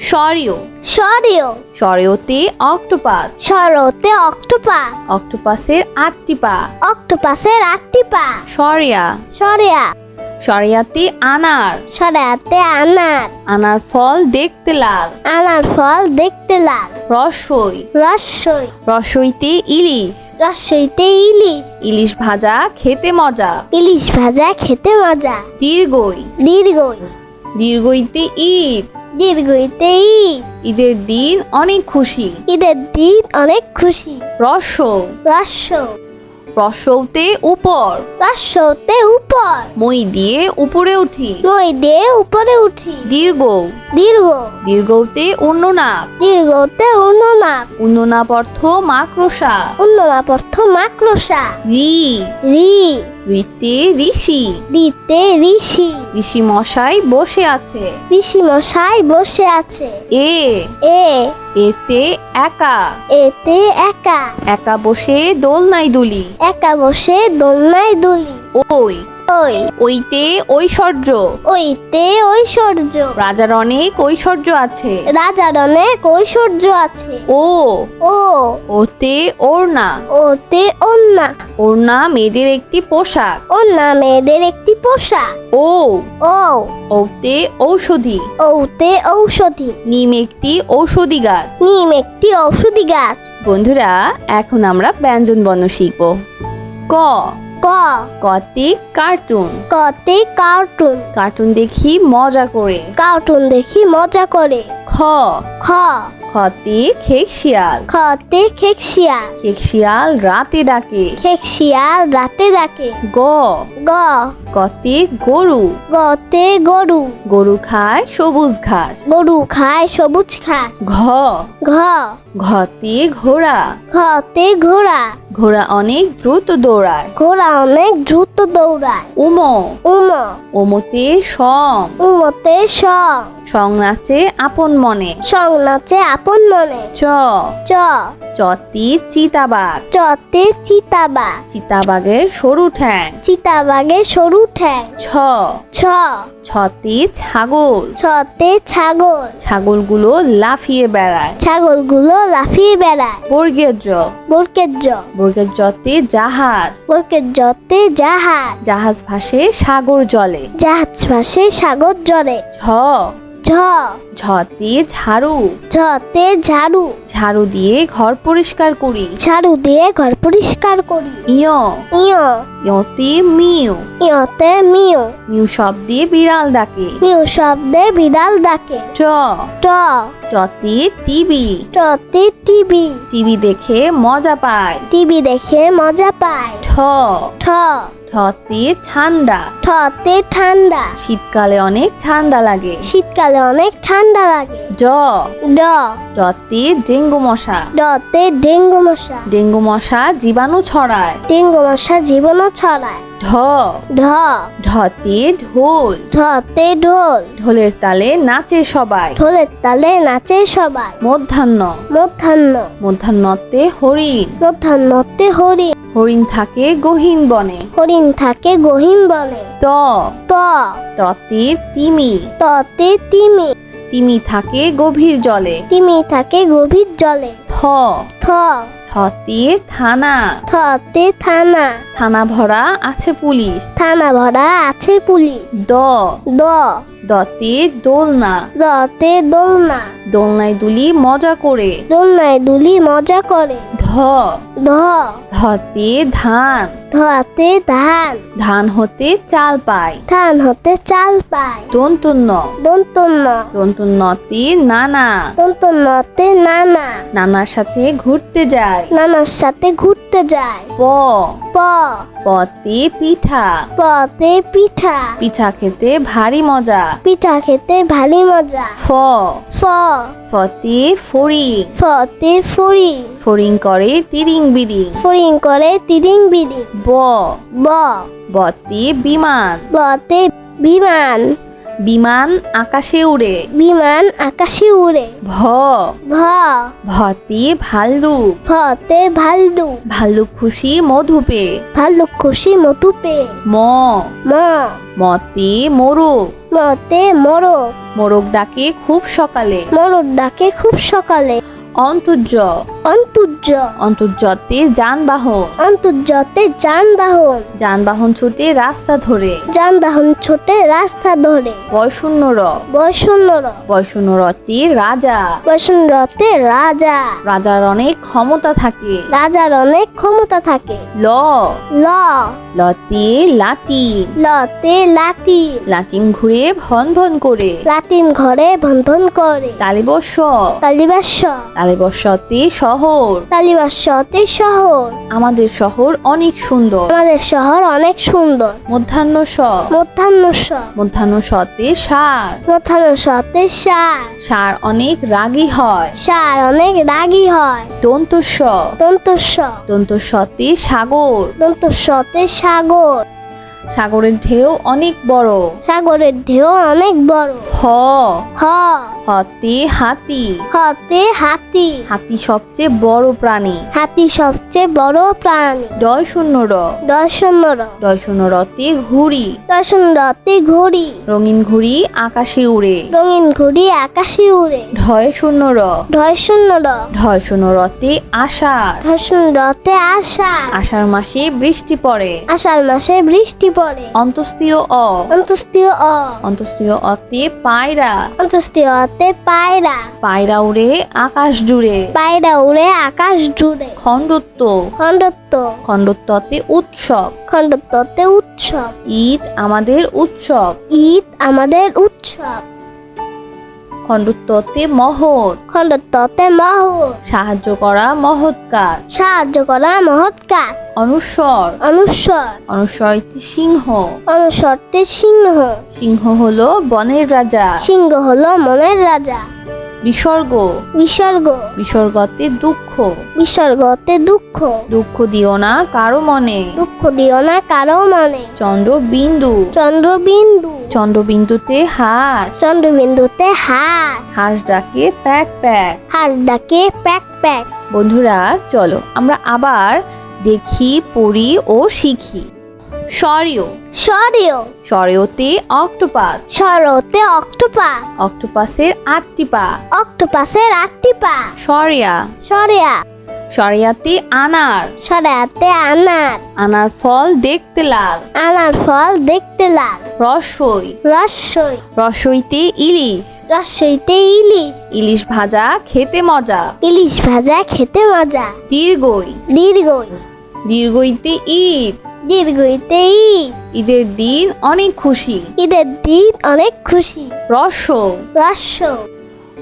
স্বরীয় সরিয় স্বরীয়তে octopus. সরতে octopus. অক্টোপাসের আটটি পা। অক্টোপাসের আটটি পা। সরিয়া সরিয়া সরিয়াতে আনার। সরিয়াতে আনার। আনার ফল দেখতে লাল। আনার ফল দেখতে লাল। রসই। রসই। রসইতে ইলিশ। রসইতে ইলিশ। ইলিশ ভাজা খেতে মজা। ইলিশ ভাজা খেতে মজা। দীর্ঘই। দীর্ঘই। দীর্ঘইতে ঈদ। দীর্ঘইতে ঈদ ঈদের দিন অনেক খুশি। ঈদের দিন অনেক খুশি। রস রস রসৌতে উপর। রসতে উপর। মই দিয়ে উপরে উঠি। মই দিয়ে উপরে উঠি। দীর্ঘ। দীর্ঘ। দীর্ঘতে অন্যনাপ দীর্ঘতে উন্ননাপ অন্যনাপ অর্থ মাক্রসা উন্ননাপর্থ মাক্রসা রি। রি। ঋতে ঋষি। রিতে ঋষি। ঋষি মশাই বসে আছে। ঋষি মশাই বসে আছে। এ। এ। এতে একা। এতে একা। একা বসে দোলনায় দুলি। একা বসে দোলনায় দুলি। ওই। ওই। ওইতে ঐশ্বর্য। ওইতে ঐশ্বর্য। রাজার অনেক ঐশ্বর্য আছে। রাজার অনেক ঐশ্বর্য আছে। ও। ও। ওতে ওড়না। ওতে অন্না ওড়না মেয়েদের একটি পোশাক। অন্না মেয়েদের একটি পোশাক। ও। ও। ওতে ঔষধি। ওতে ঔষধি। নিম একটি ঔষধি গাছ। নিম একটি ঔষধি গাছ। বন্ধুরা এখন আমরা ব্যঞ্জন বর্ণ শিখব। ক। ক? কতে কার্টুন। কতে কার্টুন। কার্টুন দেখি মজা করে। কার্টুন দেখি মজা করে। খ? খ। খতে খেক শিয়াল। খতে খেকশিয়াল খেক শিয়াল রাতে ডাকে। খেকশিয়াল রাতে ডাকে। গ? গ। গতে গরু। গতে গরু। গরু খায় সবুজ ঘাস। গরু খায় সবুজ ঘাস। ঘ। ঘ। ঘতে ঘোড়া। ঘতে ঘোড়া। ঘোড়া অনেক দ্রুত দৌড়ায়। ঘোড়া অনেক দ্রুত দৌড়ায়। উম। উম। ওমতে সং উমতে সং সং নাচে আপন মনে। সং নাচে আপন মনে। চ। চ। চতি চিতাবাঘ। চতে চিতাবা চিতাবাঘের সরু ঠ্যাং। চিতাবাগে সরু ঠ্যাং ছ। ছ। ছতে ছাগল। ছতে ছাগল। ছাগলগুলো লাফিয়ে বেড়ায়। ছাগলগুলো লাফিয়ে বেড়ায়। বর্গের জ। বর্গের জ। বর্গের জতে জাহাজ। বর্গের জতে জাহাজ। জাহাজ ভাসে সাগর জলে। জাহাজ ভাসে সাগর জলে। ঝ। ঝ। ঝতে ঝাড়ু। ঝতে ঝাড়ু। ঝাড়ু দিয়ে ঘর পরিষ্কার করি। ঝাড়ু দিয়ে ঘর পরিষ্কার করি। ইয়। ইয়। ইয়তে মিউ ইয়তে মিউ মিউ শব্দে বিড়াল ডাকে। মিউ শব্দে বিড়াল ডাকে। ট। ট। টতে টিভি। টতে টিভি। টিভি দেখে মজা পায়। টিভি দেখে মজা পায়। ঠ। ঠ। ঠতে ঠান্ডা। ঠতে ঠান্ডা। শীতকালে অনেক ঠান্ডা লাগে। শীতকালে অনেক ঠান্ডা লাগে। ড। ড। ডতে ডেঙ্গু মশা। ডতে ডেঙ্গু মশা। ডেঙ্গু মশা জীবাণু ছড়ায়। ডেঙ্গু মশা জীবাণু ছড়ায়। ঢ। ঢ। ঢতে ঢোল। ঢতে ঢোল। ঢোলের তালে নাচে সবাই। ঢোলের তালে নাচে সবাই। মধ্যাহ্ন। মধ্যাহ্ন। মধ্যাহ্নতে হরিণ। মধ্যাহ্নতে হরিণ। হরিণ থাকে গহীন বনে। হরিণ থাকে গহীন বনে। ত। ত। ততে তিমি। ততে তিমি। তিমি থাকে গভীর জলে। তিমি থাকে গভীর জলে। থ। থ। থতে থানা। থতে থানা। থানা ভরা আছে পুলিশ। থানা ভরা আছে পুলিশ। দ। দ। দতে দোলনা। দতে দোলনা। দোলনায় দুলি মজা করে। দোলনায় দুলি মজা করে। ধ। ধ। ধতে ধান। ধতে ধান। ধান হতে চাল পায়। ধান হতে চাল পায়। দন্তন্য দন্তন্য দন্তন্যতে নানা। দন্তন্যতে নানা। নানার সাথে ঘুরতে যায়। নানার সাথে ঘুরতে যায়। প। প। পতে পিঠা। পতে পিঠা। পিঠা খেতে ভারী মজা। পিঠা খেতে ভারী মজা। ফ। ফ। ফতে ফড়িং। ফতে ফুরি ফড়িং করে তিরিং বিরিং। ফড়িং করে তিরিং বিরিং। ব। ব। বতে বিমান। বতে বিমান। বিমান আকাশে উড়ে। বিমান আকাশে উড়ে। ভ। ভ। ভতে ভাল্লুক ভতে ভাল্লু। ভাল্লুক খুশি মধু পে। ভাল্লুক খুশি মধু পে। ম। ম। মতে মোরগ মতে মোরগ মোরগ ডাকে খুব সকালে। মোরগ ডাকে খুব সকালে। অন্তর্য। অন্তর্য। অন্তর্যতে যানবাহন। অন্তর্জতে যানবাহন। যানবাহন ছুটে রাস্তা ধরে। যানবাহন ছোটে রাস্তা ধরে। বয়শূন্য র বৈষণ্যর। বয়শূন্য রতে রাজা। বৈষণ্যতে রাজা। রাজার অনেক ক্ষমতা থাকে। রাজার অনেক ক্ষমতা থাকে। ল। ল। লতে লাটি লতে লাঠি লাটিম ঘুরে ভন ভন করে। লাটিম ঘরে ভন ভন করে। তালিবস্য তালিবাস তালিবস্যতে শহর। তালিবাসতে শহর। আমাদের শহর অনেক সুন্দর। আমাদের শহর অনেক সুন্দর। মধ্যাহ্ন স। মধ্যাহ্ন স। মধ্যাহ্ন সতে সার। মধ্যাহ্ন সতে সার। সার অনেক রাগী হয়। সার অনেক রাগী হয়। দন্ত স। দন্ত স। দন্ত সতে সাগর। দন্ত সতে সাগর সাগর সাগরের ঢেউ অনেক বড়। সাগরের ঢেউ অনেক বড়। হ। হ। হতে হাতি। হতে হাতি। হাতি সবচেয়ে বড় প্রাণী। হাতি সবচেয়ে বড় প্রাণী। ডয় শূন্য র। দর্শন ডয় শূন্য রতে ঘুড়ি। দর্শন রতে ঘুড়ি। রঙিন ঘুড়ি আকাশে উড়ে। রঙিন ঘুড়ি আকাশে উড়ে। ঢয় শূন্য র। ধর্ষণ র। ঢয় শূন্য রতে আষাঢ়। ধর্ষণ রতে আসা আষাঢ় মাসে বৃষ্টি পড়ে। আষাঢ় মাসে বৃষ্টি পড়ে অন্তস্থীয় অ। অন্তস্থীয় অ। অন্তস্থীয় অতে পায়রা। অন্তস্থীয় অতে পায়রা। পায়রা উড়ে আকাশ জুড়ে। পায়রা উড়ে আকাশ জুড়ে। খণ্ডত্ব। খণ্ডত্ব। খণ্ডত্বতে উৎসব। খণ্ডত্বতে উৎসব। ঈদ আমাদের উৎসব। ঈদ আমাদের উৎসব। খণ্ডত্বতে মহৎ। খণ্ডত্বতে মহৎ। সাহায্য করা মহৎ কাজ। সাহায্য করা মহৎ কাজ। অনুস্বর অনুস্বর অনুস্বরটি সিংহ। অনুস্বরটি সিংহ। সিংহ হলো বনের রাজা। সিংহ হলো মনের রাজা। বিসর্গ। বিসর্গ। বিসর্গতে দুঃখ। বিসর্গতে দুঃখ। দুঃখ দিও না কারও মনে। দুঃখ দিও না কারও মনে। চন্দ্র বিন্দু চন্দ্রবিন্দু। চন্দ্রবিন্দুতে হাত। চন্দ্রবিন্দুতে হাত। হাঁস ডাকে প্যাক প্যাক। হাঁস ডাকে প্যাক প্যাক। বন্ধুরা চলো আমরা আবার দেখি পড়ি ও শিখি। সরিও সরেও সরেওতে অক্টোপাস। সরতে অক্টোপাস। অক্টোপাসের আটটি পা। অক্টোপাসের আটটি পা। সরিয়া সরেয়া সরিয়াতে আনার। সরেয়াতে আনার। আনার ফল দেখতে লাল। আনার ফল দেখতে লাল। রসই। রসই। রসইতে ইলিশ। রসইতে ইলিশ। ইলিশ ভাজা খেতে মজা। ইলিশ ভাজা খেতে মজা। দীর্ঘই। দীর্ঘই। দীর্ঘইতে ঈদ দীর্ঘইতে ঈদ। ঈদের দিন অনেক খুশি। ঈদের দিন অনেক খুশি। রস রস্য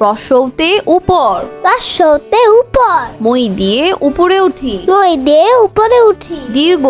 রসৌতে উপর। রস্যতে উপর। মই দিয়ে উপরে উঠি। মই দিয়ে উপরে উঠি। দীর্ঘ।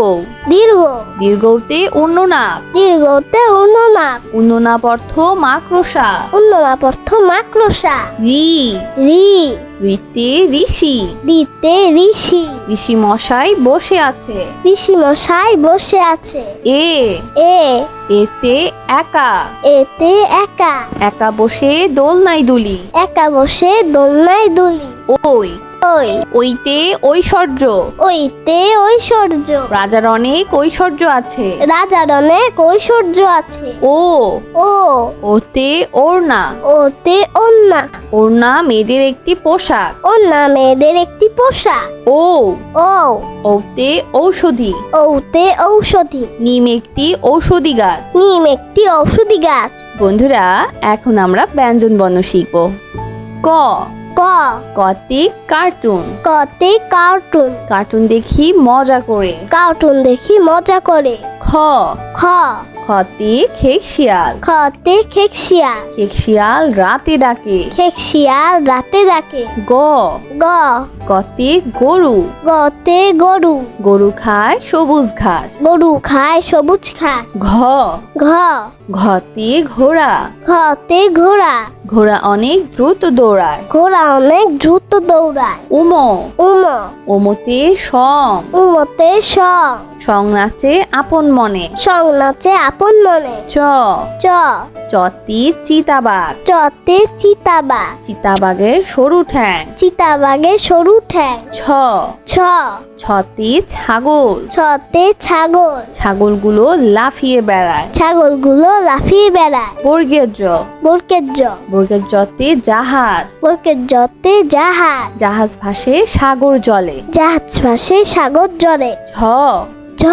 দীর্ঘ। দীর্ঘতে উন্ননাপ দীর্ঘতে উন্ননাপ উন্ননাপ অর্থ মাক্রসা উন্ননাপর্থ মাক্রসা রি। রি। ঋতে ঋষি। রিতে ঋষি। ঋষি মশাই বসে আছে। ঋষি মশাই বসে আছে। এ। এ। এতে একা। এতে একা। একা বসে দোলনায় দুলি। একা বসে দোলনায় দুলি। ওই। ওই। ওইতে ঐশ্বর্য। ওইতে ঐশ্বর্য। রাজার অনেক ঐশ্বর্য আছে। রাজার অনেক ঐশ্বর্য আছে। ও। ও। ওতে ওড়না। ওতে অন্যা ওড়না মেয়েদের একটি পোশাক। অন্যা মেয়েদের একটি পোশাক। ও। ও। ওতে ঔষধি। ওতে ঔষধি। নিম একটি ঔষধি গাছ। নিম একটি ঔষধি গাছ। বন্ধুরা এখন আমরা ব্যঞ্জন বর্ণ শিখব। ক ক? কতে কার্টুন। কতে কার্টুন। কার্টুন দেখি মজা করে। কার্টুন দেখি মজা করে। খ? খ। খতে খেক শিয়াল। খতে খেক শিয়াল। খেক শিয়াল রাতে ডাকে। খেক শিয়াল রাতে ডাকে। গ? গ। গতে গরু। গতে গরু। গরু খায় সবুজ ঘাস। গরু খায় সবুজ ঘাস। ঘ। ঘ। ঘতে ঘোড়া। ঘতে ঘোড়া। ঘোড়া অনেক দ্রুত দৌড়ায়। ঘোড়া অনেক দ্রুত দৌড়ায়। উম। উম। ওমতে সং উমতে সং সং নাচে আপন মনে। সং নাচে আপন মনে। চ। চ। চতি চিতাবাঘ। চতে চিতাবাঘ। চিতাবাঘের সরু ঠ্যাং। চিতাবাঘের সরু ঠ্যাং ছ। ছ। ছতে ছাগল। ছতে ছাগল। ছাগলগুলো লাফিয়ে বেড়ায়। ছাগলগুলো লাফিয়ে বেড়ায়। বর্গের জ। বর্গের জ। বর্গের জতে জাহাজ। বর্গের জতে জাহাজ। জাহাজ ভাসে সাগর জলে। জাহাজ ভাসে সাগর জলে। ঝ। ঝ।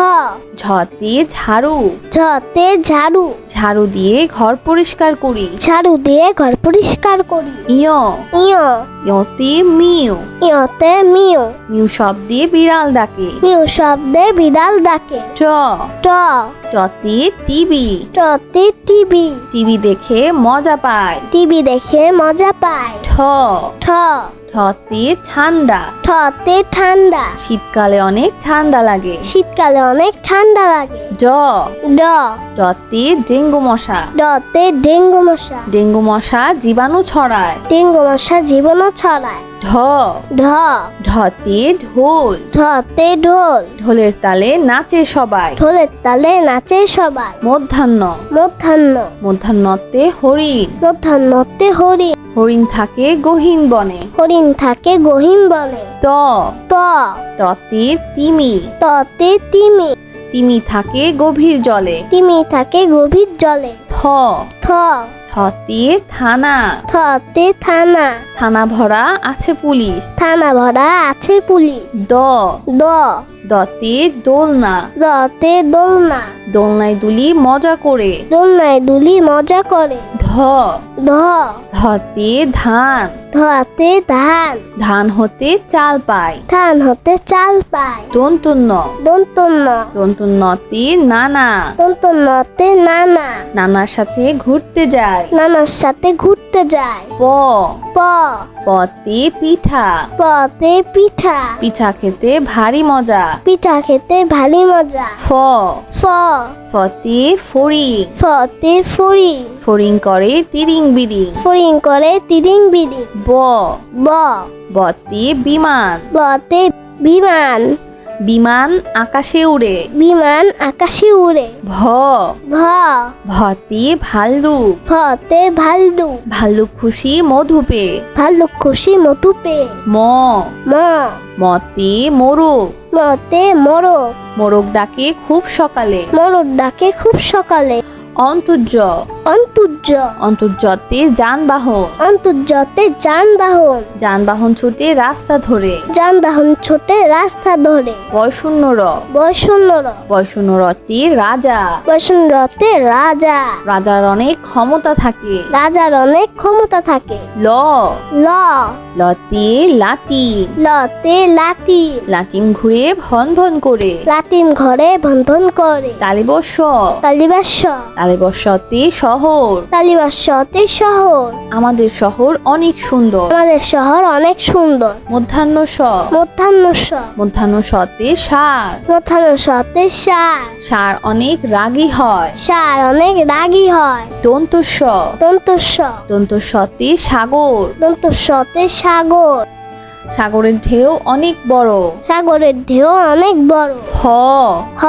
ঝতে ঝাড়ু। ঝতে ঝাড়ু। ঝাড়ু দিয়ে ঘর পরিষ্কার করি। ঝাড়ু দিয়ে ঘর পরিষ্কার করি। ইয়। ইয়। ইয়তে মিউ ইয়তে মিউ মিউ শব্দে বিড়াল ডাকে। মিউ শব্দে বিড়াল ডাকে। ট। ট। টতে টিভি। টতে টিভি। টিভি দেখে মজা পায়। টিভি দেখে মজা পায়। ঠ। ঠ। ঠতে ঠান্ডা। ঠতে ঠান্ডা। শীতকালে অনেক ঠান্ডা লাগে। শীতকালে অনেক ঠান্ডা লাগে। ড। ড। ডতে ডেঙ্গু মশা। ডতে ডেঙ্গু মশা। ডেঙ্গু মশা জীবাণু ছড়ায়। ডেঙ্গু মশা জীবাণু ছড়ায়। ঢ। ঢ। ঢতে ঢোল। ঢতে ঢোল। ঢোলের তালে নাচে সবাই। ঢোলের তালে নাচে সবাই। মধ্যাহ্ন। মধ্যাহ্ন। মধ্যাহ্নতে হরিণ। মধ্যাহ্নতে হরিণ। হরিণ থাকে গহীন বনে। হরিণ থাকে গহীন বনে। ত। ত। ততে তিমি। ততে তিমি। তিমি থাকে গভীর জলে। তিমি থাকে গভীর জলে। থ। থ। থতে থানা। থতে থানা। থানা ভরা আছে পুলিশ। থানা ভরা আছে পুলিশ। দ। দ। দতে দোলনা। দতে দোলনা। দোলনায় দুলি মজা করে। দোলনায় দুলি মজা করে। ধ। ধ। ধতে ধান। ধতে ধান। ধান হতে চাল পায়। ধান হতে চাল পায়। দন্তন্য দন্তন্য দন্তন্যতে নানা। দন্তন্যতে নানা। নানার সাথে ঘুরতে যায়। নানার সাথে ঘুরতে যায়। প। প। পতে পিঠা। পতে পিঠা। পিঠা খেতে ভারী মজা। পিঠা খেতে ভারী মজা। ফ। ফ। ফতে ফড়িং। ফতে ফুরি ফড়িং করে তিরিং বিরিং ফরিং করে তিরিং বিরিং ব। ব। বতে বিমান। বতে বিমান। বিমান আকাশে উড়ে। বিমান আকাশে উড়ে। ভ। ভ। ভতে ভাল্লুক ভতে ভাল্লু। ভাল্লুক খুশি মধু পেয়ে ভাল্লুক খুশি মধু পে। ম। ম। মতে মোরগ মতে মোরগ মোরগ ডাকে খুব সকালে। মোরগ ডাকে খুব সকালে। অন্তর্য। অন্তর্য। অন্তর্যতে যানবাহন। অন্তর্যতে যানবাহন। যানবাহন ছুটে রাস্তা ধরে। যানবাহন ছোটে রাস্তা ধরে। বয়শূন্য র বৈষণ্যর। বয়শূন্য রতে রাজা। বৈষণ্যতে রাজা। রাজার অনেক ক্ষমতা থাকে। রাজার অনেক ক্ষমতা থাকে। ল। ল। লতে লাটি লতে লাঠি লাটিম ঘুরে ভন ভন করে। লাটিম ঘরে ভন ভন করে। তালিবস্য তালিবাস তালিবস্যতে শহর। তালিবাসতে শহর। আমাদের শহর অনেক সুন্দর। আমাদের শহর অনেক সুন্দর। মধ্যাহ্ন স মধ্যাহ্ন স মধ্যাহ্ন সতে সার। মধ্যাহ্ন সতে সার। সার অনেক রাগী হয়। সার অনেক রাগী হয়। দন্ত স দন্ত স দন্ত সতে সাগর। দন্ত সতে সাগর। সাগরের ঢেউ অনেক বড়। সাগরের ঢেউ অনেক বড়। হ। হ।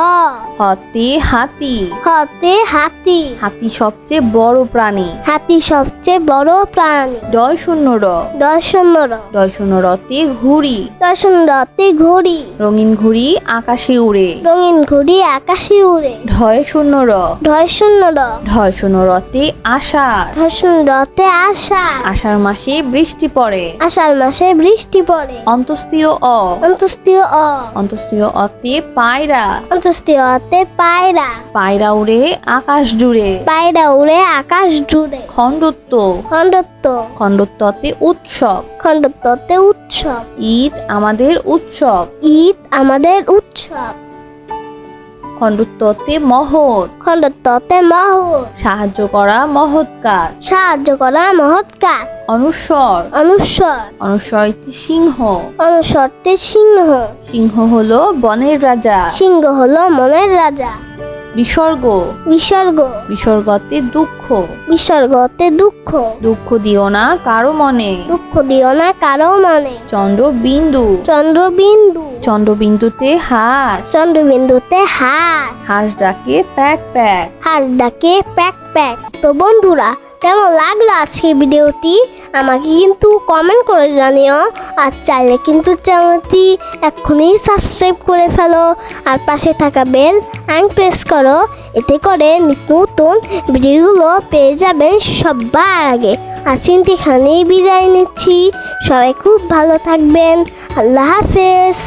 হতে হাতি। হতে হাতি। হাতি সবচেয়ে বড় প্রাণী। হাতি সবচেয়ে বড় প্রাণী। ডয় শূন্য র। দর্শন ডয় শূন্য রতে ঘুড়ি। দর্শন রথে ঘুড়ি। রঙিন ঘুড়ি আকাশে উড়ে। রঙিন ঘুড়ি আকাশে উড়ে। ঢয় শূন্য র। ধর্ষণ র। ঢয় শূন্য রতে আষাঢ়। ধর্ষণ রথে আসা আষাঢ় মাসে বৃষ্টি পড়ে। আষাঢ় মাসে বৃষ্টি পড়ে অন্তস্তীয় অ। অন্তস্তীয় অ। অন্তস্তীয় অতে পায়রা। অন্তস্তীয় অতে পায়রা। পায়রা উড়ে আকাশ জুড়ে। পায়রা উড়ে আকাশ জুড়ে। খণ্ডত্ব। খণ্ডত্ব। খণ্ডত্বতে উৎসব। খণ্ডত্বতে উৎসব। ঈদ আমাদের উৎসব। ঈদ আমাদের উৎসব। খণ্ডত্বতে মহৎ। খণ্ডত্বতে মহৎ। সাহায্য করা মহৎ কাজ। সাহায্য করা মহৎ কাজ। অনুস্বর অনুস্বর অনুস্বরটি সিংহ। অনুসরতে সিংহ। সিংহ হলো বনের রাজা। সিংহ হলো মনের রাজা। বিসর্গ বিসর্গ বিসর্গতে দুঃখ। বিসর্গতে দুঃখ। দুঃখ দিও না কারও মনে। দুঃখ দিও না কারও মনে। চন্দ্রবিন্দু। চন্দ্রবিন্দু। চন্দ্রবিন্দুতে হাত। চন্দ্রবিন্দুতে হাত। হাঁস ডাকে প্যাক প্যাক। হাঁস ডাকে প্যাক প্যাক। তো বন্ধুরা কেমন লাগল আজকে ভিডিওটি? আমাকে কিন্তু কমেন্ট করে জানিও। আর চাইলে কিন্তু চ্যানেলটি এক্ষুনি সাবস্ক্রাইব করে ফেলো। আর পাশে থাকা বেল আইন প্রেস করো। এতে করে নতুন ভিডিওগুলো পেয়ে যাবেন সবার আগে। আর চিন্তিখানেই বিদায় নিচ্ছি। সবাই খুব ভালো থাকবেন। আল্লাহ হাফেজ।